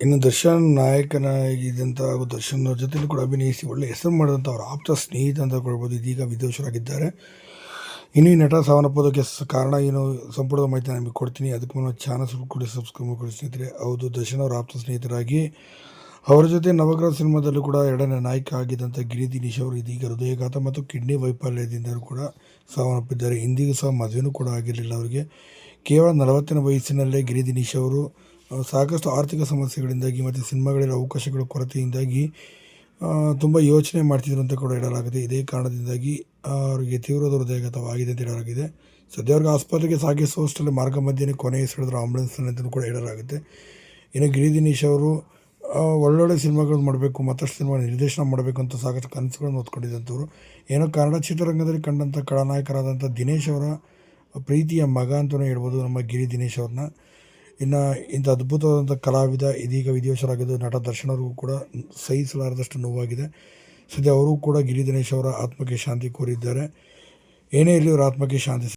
ಇನ್ನು ದರ್ಶನ್ ನಾಯಕನಾಗಿದ್ದಂಥ ಹಾಗೂ ದರ್ಶನ್ ಅವ್ರ ಕೂಡ ಅಭಿನಯಿಸಿ ಒಳ್ಳೆ ಹೆಸರು ಮಾಡಿದಂಥ ಅವರ ಆಪ್ತ ಸ್ನೇಹಿತ ಅಂತ ಕೊಡ್ಬೋದು ಇದೀಗ ವಿದೇಶರಾಗಿದ್ದಾರೆ ಇನ್ನು ಈ ನಟ ಸಾವನ್ನಪ್ಪೋದಕ್ಕೆ ಕಾರಣ ಏನು ಸಂಪೂರ್ಣ ಮಾಹಿತಿ ನಿಮಗೆ ಕೊಡ್ತೀನಿ. ಅದಕ್ಕೆ ಮುನ್ನ ಚಾನಲ್ ಕೂಡ ಸಬ್ಸ್ಕ್ರೈಬ್ ಮಾಡ್ಕೊಳ್ಳಿ ಸ್ನೇಹಿತರೆ. ಹೌದು, ದರ್ಶನ್ ಅವರ ಆಪ್ತ ಸ್ನೇಹಿತರಾಗಿ ಅವರ ಜೊತೆ ನವಗ್ರಹ ಸಿನಿಮಾದಲ್ಲೂ ಕೂಡ ಎರಡನೇ ನಾಯಕ ಆಗಿದ್ದಂಥ ಗಿರಿ ದಿನೇಶ್ ಅವರು ಇದೀಗ ಹೃದಯಘಾತ ಮತ್ತು ಕಿಡ್ನಿ ವೈಫಲ್ಯದಿಂದಲೂ ಕೂಡ ಸಾವನ್ನಪ್ಪಿದ್ದಾರೆ. ಇಂದಿಗೂ ಸಹ ಮದುವೆನೂ ಕೂಡ ಆಗಿರಲಿಲ್ಲ ಅವರಿಗೆ. ಕೇವಲ ನಲವತ್ತನೇ ವಯಸ್ಸಿನಲ್ಲೇ ಗಿರಿ ದಿನೇಶ್ ಅವರು ಸಾಕಷ್ಟು ಆರ್ಥಿಕ ಸಮಸ್ಯೆಗಳಿಂದಾಗಿ ಮತ್ತು ಸಿನಿಮಾಗಳಲ್ಲಿ ಅವಕಾಶಗಳ ಕೊರತೆಯಿಂದಾಗಿ ತುಂಬ ಯೋಚನೆ ಮಾಡ್ತಿದ್ರು ಅಂತ ಕೂಡ ಹೇಳಲಾಗಿದೆ. ಇದೇ ಕಾರಣದಿಂದಾಗಿ ಅವರಿಗೆ ತೀವ್ರ ಹೃದಯಘಾತವಾಗಿದೆ ಅಂತ ಹೇಳಲಾಗಿದೆ. ಸದ್ಯ ಅವ್ರಿಗೆ ಆಸ್ಪತ್ರೆಗೆ ಸಾಗಿಸುವಷ್ಟರಲ್ಲಿ ಮಾರ್ಗ ಮಧ್ಯೆ ಕೊನೆ ಆಂಬುಲೆನ್ಸ್ ಅಂತಲೂ ಕೂಡ ಹೇಳಲಾಗುತ್ತೆ. ಇನ್ನು ಗಿರಿ ದಿನೇಶ್ ಅವರು ಒಳ್ಳೊಳ್ಳೆ ಸಿನಿಮಾಗಳನ್ನು ಮಾಡಬೇಕು, ಮತ್ತಷ್ಟು ಸಿನಿಮಾ ನಿರ್ದೇಶನ ಮಾಡಬೇಕು ಅಂತ ಸಾಕಷ್ಟು ಕನಸುಗಳನ್ನು ಹೊತ್ಕೊಂಡಿದ್ದಂಥವ್ರು. ಏನೋ ಕನ್ನಡ ಚಿತ್ರರಂಗದಲ್ಲಿ ಕಂಡಂಥ ಖಳನಾಯಕರಾದಂಥ ದಿನೇಶ್ ಅವರ ಪ್ರೀತಿಯ ಮಗ ಅಂತಲೇ ಹೇಳ್ಬೋದು ನಮ್ಮ ಗಿರಿ ದಿನೇಶ್ ಅವ್ರನ್ನ. ಇನ್ನು ಇಂಥ ಅದ್ಭುತವಾದಂಥ ಕಲಾವಿದ ಇದೀಗ ವಿದೇಶರಾಗಿದ್ದು ನಟ ದರ್ಶನರಿಗೂ ಕೂಡ ಸಹಿಸಲಾರದಷ್ಟು ನೋವಾಗಿದೆ. ಸದ್ಯ ಅವರು ಕೂಡ ಗಿರಿ ದಿನೇಶ್ ಅವರ ಆತ್ಮಕ್ಕೆ ಶಾಂತಿ ಕೋರಿದ್ದಾರೆ. ಏನೇ ಇರಲಿ ಅವರ ಆತ್ಮಕ್ಕೆ ಶಾಂತಿ